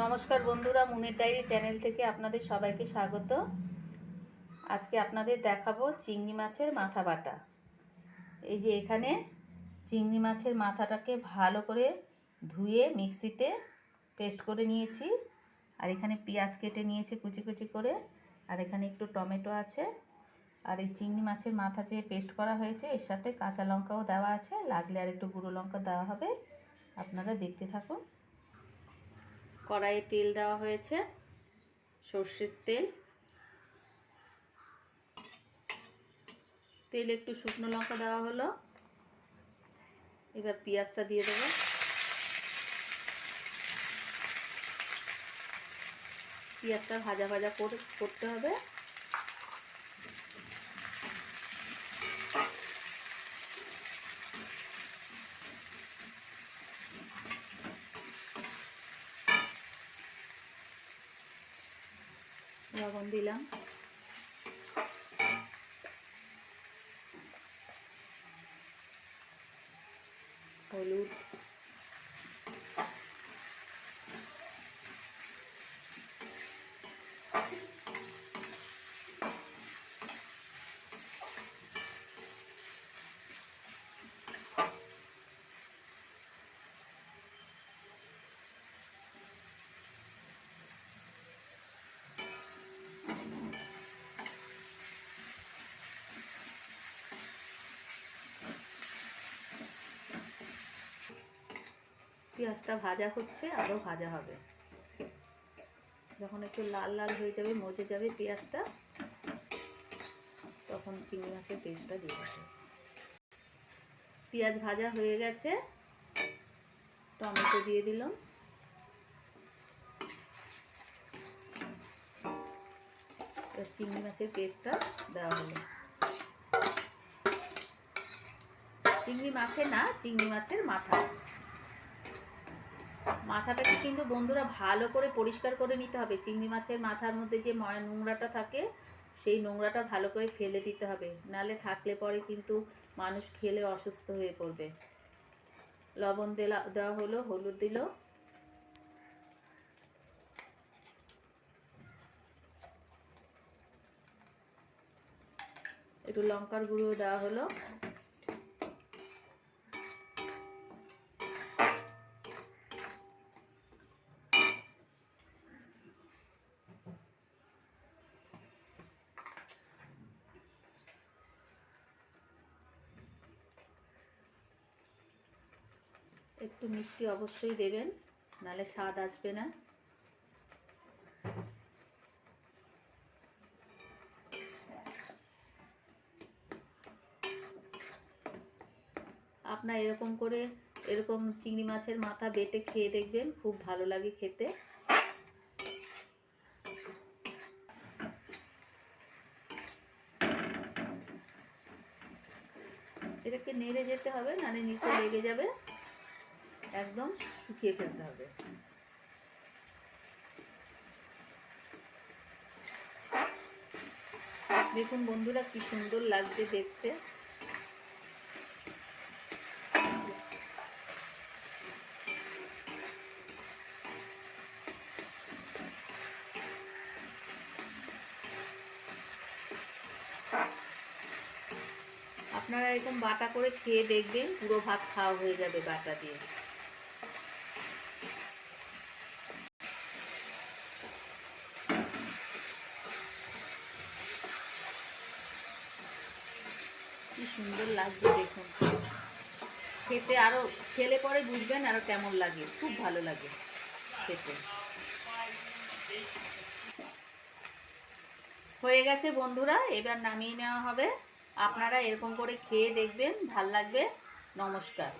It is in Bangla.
নমস্কার বন্ধুরা, মুনের ডায়েরি চ্যানেল থেকে আপনাদের সবাইকে স্বাগত। আজকে আপনাদের দেখাবো চিংড়ি মাছের মাথা বাটা। এই যে এখানে চিংড়ি মাছের মাথাটাকে ভালো করে ধুয়ে মিক্সিতে পেস্ট করে নিয়েছি। আর এখানে পেঁয়াজ কেটে নিয়েছি কুচি কুচি করে। আর এখানে একটু টমেটো আছে। আর এই চিংড়ি মাছের মাথা যে পেস্ট করা হয়েছে, এর সাথে কাঁচা লঙ্কাও দেওয়া আছে। লাগলে আর একটু গুঁড়ো লঙ্কা দেওয়া হবে। আপনারা দেখতে থাকুন। কড়াইয়ে তেল দেওয়া হয়েছে, সর্ষের তেল। তেল একটু শুকনো লঙ্কা দেওয়া হলো। এবার পেঁয়াজটা দিয়ে দেবো। পেঁয়াজটা ভাজা ভাজা করে, করতে হবে। লবণ দিলাম। হলুদ। পেঁয়াজটা ভাজা হচ্ছে আরও ভাজা হবে। যখন একটু লাল লাল হয়ে যাবে, মজে যাবে পেঁয়াজটা, তখন চিংড়ি মাছের পেস্টটা দিয়ে দেবে। পেঁয়াজ ভাজা হয়ে গেছে, টমেটো দিয়ে দিলাম। চিংড়ি মাছের পেস্টটা দেওয়া হলো। চিংড়ি মাছের না, চিংড়ি মাছের মাথা। মাথাটাকে কিন্তু বন্ধুরা ভালো করে পরিষ্কার করে নিতে হবে। চিংড়ি মাছের মাথার মধ্যে যে নোংরাটা থাকে, সেই নোংরাটা ভালো করে ফেলে দিতে হবে। নালে থাকলে পরে কিন্তু মানুষ খেলে অসুস্থ হয়ে পড়বে। লবণ দেলা, দেওয়া হলো, হলুদ দিল। একটু লঙ্কার গুঁড়ো দেওয়া হলো। একটু মিষ্টি অবশ্যই দেবেন, নালে স্বাদ আসবে না। আপনার এরকম করে, এরকম চিংড়ি মাছের মাথা বেটে খেয়ে দেখবেন, খুব ভালো লাগে খেতে। এটাকে নেড়ে যেতে হবে, নালে নিচে লেগে যাবে। একদম শুকিয়ে ফেলতে হবে। দেখুন বন্ধুরা কি সুন্দর লাগছে দেখতে। আপনারা এরকম বাটা করে খেয়ে দেখবেন পুরো ভাত খাওয়া হয়ে যাবে বাটা দিয়ে। কি সুন্দর লাগবে দেখুন। খেতে আরও খেলে পরে বুঝবেন আরও কেমন লাগে, খুব ভালো লাগে খেতে। হয়ে গেছে বন্ধুরা, এবার নামিয়ে নেওয়া হবে। আপনারা এরকম করে খেয়ে দেখবেন, ভালো লাগবে। নমস্কার।